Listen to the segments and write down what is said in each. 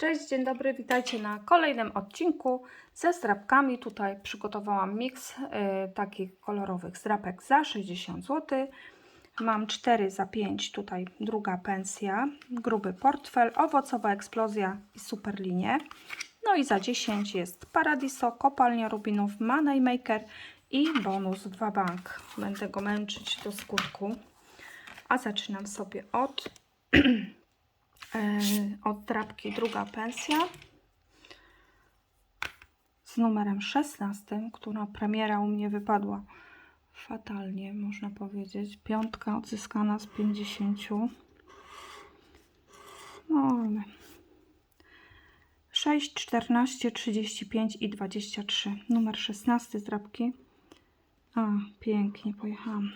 Cześć, dzień dobry, witajcie na kolejnym odcinku ze zdrapkami. Tutaj przygotowałam miks y, takich kolorowych zdrapek za 60 zł. Mam 4 za 5, tutaj druga pensja, gruby portfel, owocowa eksplozja i superlinie. No i za 10 jest Paradiso, kopalnia rubinów, Moneymaker i bonus 2 bank. Będę go męczyć do skutku. A zaczynam sobie od od drapki druga pensja z numerem 16, która premiera u mnie wypadła fatalnie, można powiedzieć. Piątka odzyskana z 50. No ale 6, 14, 35 i 23. Numer 16 z drapki. A, pięknie pojechałam.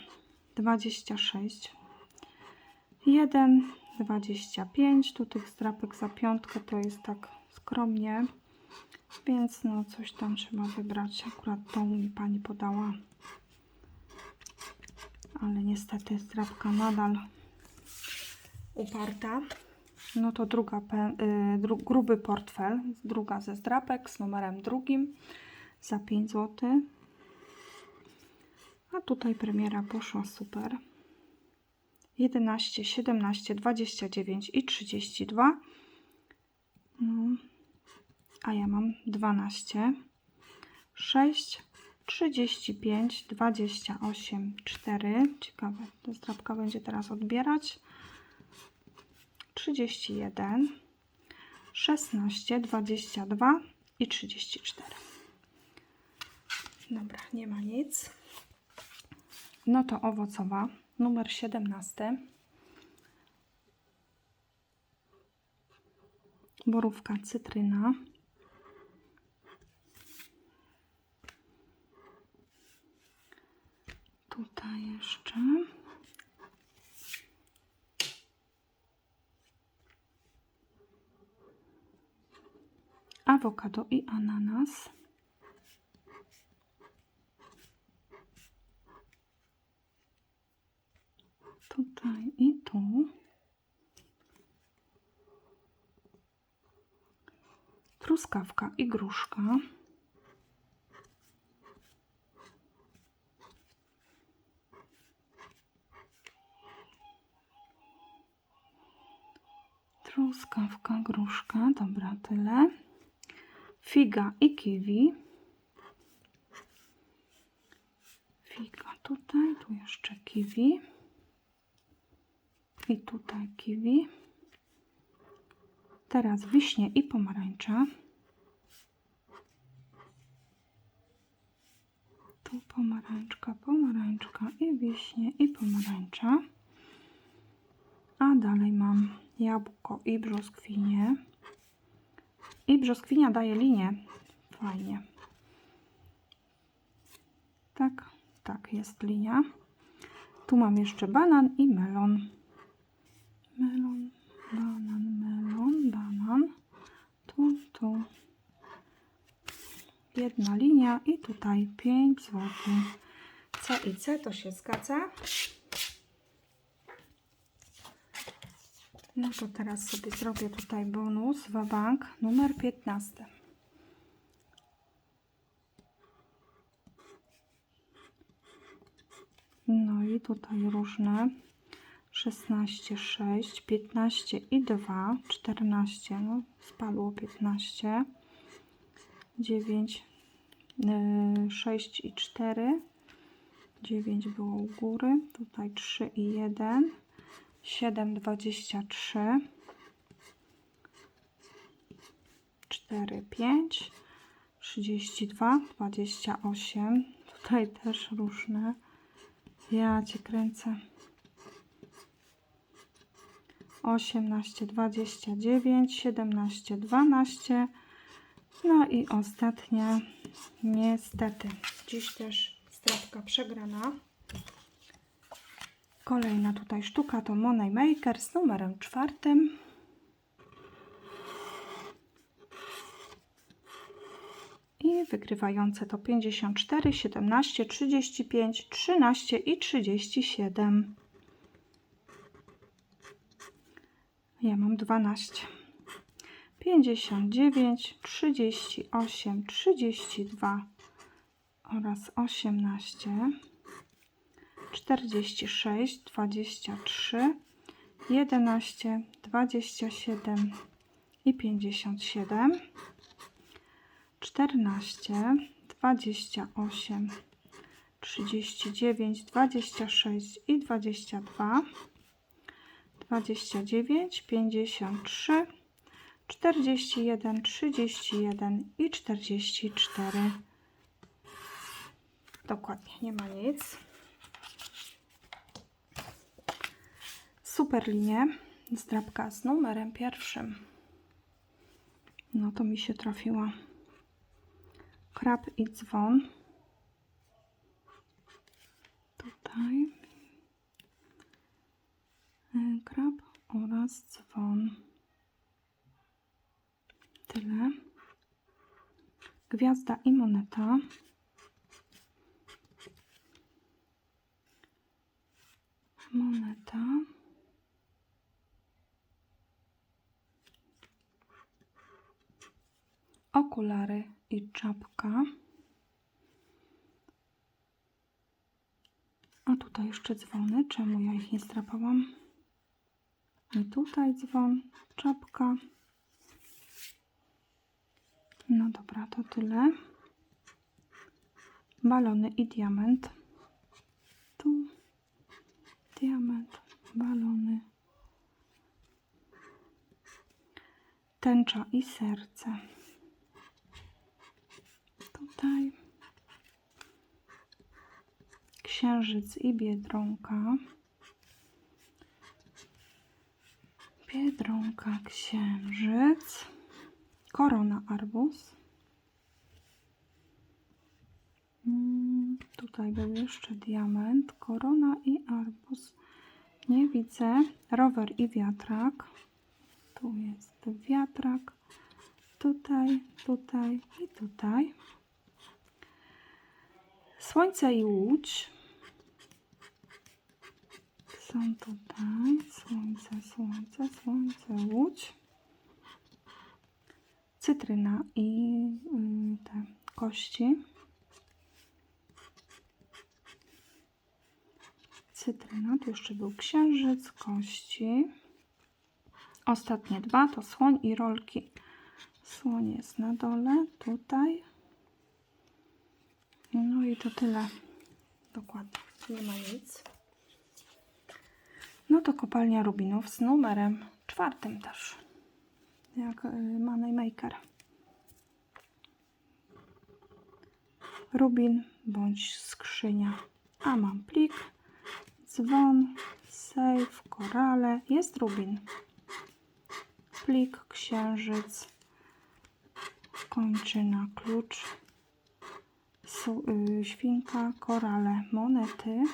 26. 1, 25. Tu tych strapek za piątkę to jest tak skromnie. Więc no coś tam trzeba wybrać. Akurat tą mi pani podała. Ale niestety strapka nadal uparta. No to druga, y, dru, gruby portfel. Druga ze zdrapek z numerem drugim za 5 zł. A tutaj premiera poszła super. 11, 17, 29 i 32. No. A ja mam 12, 6, 35, 28, 4. Ciekawe, ta zdrabka będzie teraz odbierać. 31, 16, 22 i 34. Dobra, nie ma nic. No to owocowa, numer 17. Borówka, cytryna. Tutaj jeszcze. Awokado i ananas. Tutaj i tu. Truskawka i gruszka. Truskawka, gruszka, dobra, tyle. Figa i kiwi. Figa tutaj, tu jeszcze kiwi. I tutaj kiwi. Teraz wiśnie i pomarańcza. Tu pomarańczka, pomarańczka i wiśnie i pomarańcza. A dalej mam jabłko i brzoskwinię. I brzoskwinia daje linię. Fajnie. Tak, tak, jest linia. Tu mam jeszcze banan i melon. Melon, banan, melon, banan. Tu, tu. Jedna linia i tutaj 5 zł. C i C to się zgadza. No to teraz sobie zrobię tutaj bonus wabank numer 15. No i tutaj różne 16, 6, 15 i 2, 14, no spadło 15, 9, 6 i 4, 9 było u góry, tutaj 3 i 1, 7, 23, 4, 5, 32, 28, tutaj też różne, ja Cię kręcę. 18, 29, 17, 12. No i ostatnia, niestety, dziś też strapka przegrana. Kolejna tutaj sztuka to Moneymaker z numerem czwartym. I wygrywające to 54, 17, 35, 13 i 37. Ja mam 12. 59, 38, 32 oraz 18, 46, 23, 11, 27 i 57, 14, 28, 39, 26 i 22, 29, 53, 41, 31 i 44. Dokładnie, nie ma nic. Super linie. Zdrabka z numerem pierwszym. No to mi się trafiła. Krab i dzwon. Tutaj. Krab oraz dzwon. Tyle. Gwiazda i moneta. Moneta. Okulary i czapka. A tutaj jeszcze dzwony. Czemu ja ich nie strapałam? I tutaj dzwon, czapka. No dobra, to tyle. Balony i diament. Tu diament, balony. Tęcza i serce. Tutaj. Księżyc i biedronka. Biedronka, księżyc. Korona arbuz. Mm, Tutaj był jeszcze diament, korona i arbuz. Nie widzę. Rower i wiatrak. Tu jest wiatrak. Tutaj, tutaj i tutaj. Słońce i łódź. Są tutaj. Słońce, słońce, słońce, łódź. Cytryna i y, te kości. Cytryna, tu jeszcze był księżyc, kości. Ostatnie dwa to słoń i rolki. Słoń jest na dole, tutaj. No i to tyle. Dokładnie, nie ma nic. No to kopalnia rubinów z numerem czwartym też. Jak y, Moneymaker. Rubin bądź skrzynia. A mam plik, dzwon, safe, korale. Jest rubin. Plik, księżyc, kończyna, klucz, y, świnka, korale, monety.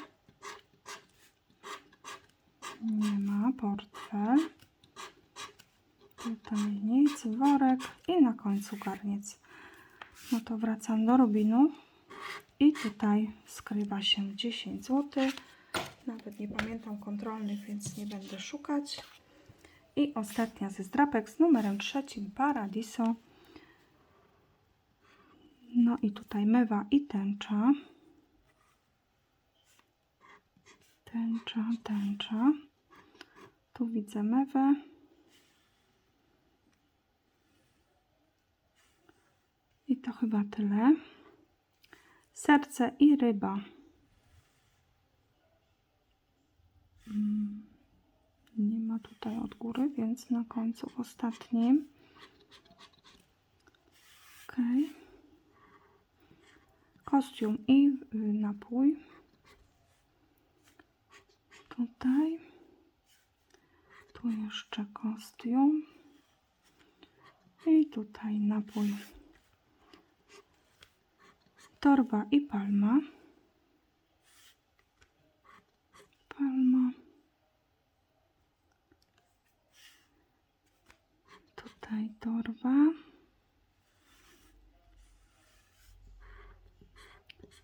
Nie ma, portfel. Tutaj nic, worek i na końcu garniec. No to wracam do rubinu. I tutaj skrywa się 10 zł. Nawet nie pamiętam kontrolnych, więc nie będę szukać. I ostatnia ze zdrapek z numerem trzecim Paradiso. No i tutaj mewa i tęcza. Tęcza, tęcza. Tu widzę mewę. I to chyba tyle. Serce i ryba. Mm, Nie ma tutaj od góry, więc na końcu ostatnim. Ok. Kostium i y, napój. Tutaj. Tu jeszcze kostium. I tutaj napój. Torba i palma. Palma. Tutaj torba.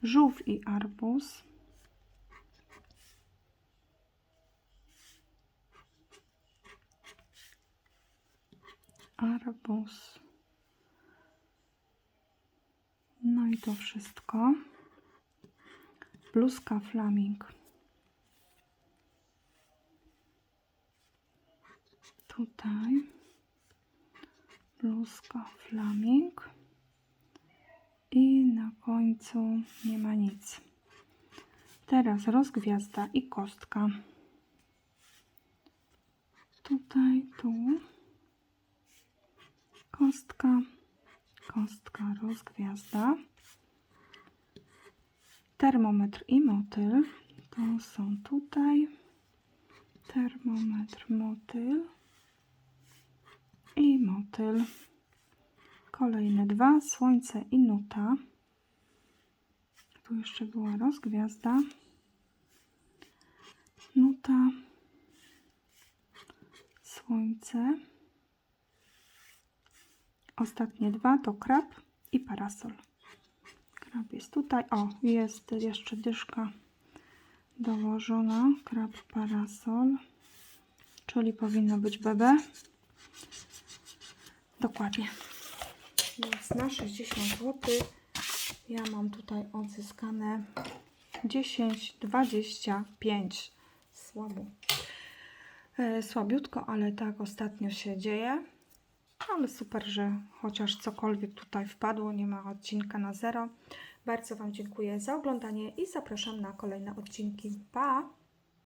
Żółw i arbuz. Arbus. No i to wszystko. Bluzka flaming. Tutaj. Bluzka flaming. I na końcu nie ma nic. Teraz rozgwiazda i kostka. Tutaj, tu. Kostka, kostka, rozgwiazda. Termometr i motyl. To są tutaj. Termometr, motyl i motyl. Kolejne dwa, słońce i nuta. Tu jeszcze była rozgwiazda. Nuta. Słońce. Ostatnie dwa to krab i parasol. Krab jest tutaj. O, jest jeszcze dyszka dołożona. Krab, parasol. Czyli powinno być BB. Dokładnie. Więc na 60 zł ja mam tutaj odzyskane 10, 25. Słabo. E, słabiutko, ale tak ostatnio się dzieje. Ale super, że chociaż cokolwiek tutaj wpadło, nie ma odcinka na zero. Bardzo Wam dziękuję za oglądanie i zapraszam na kolejne odcinki. Pa!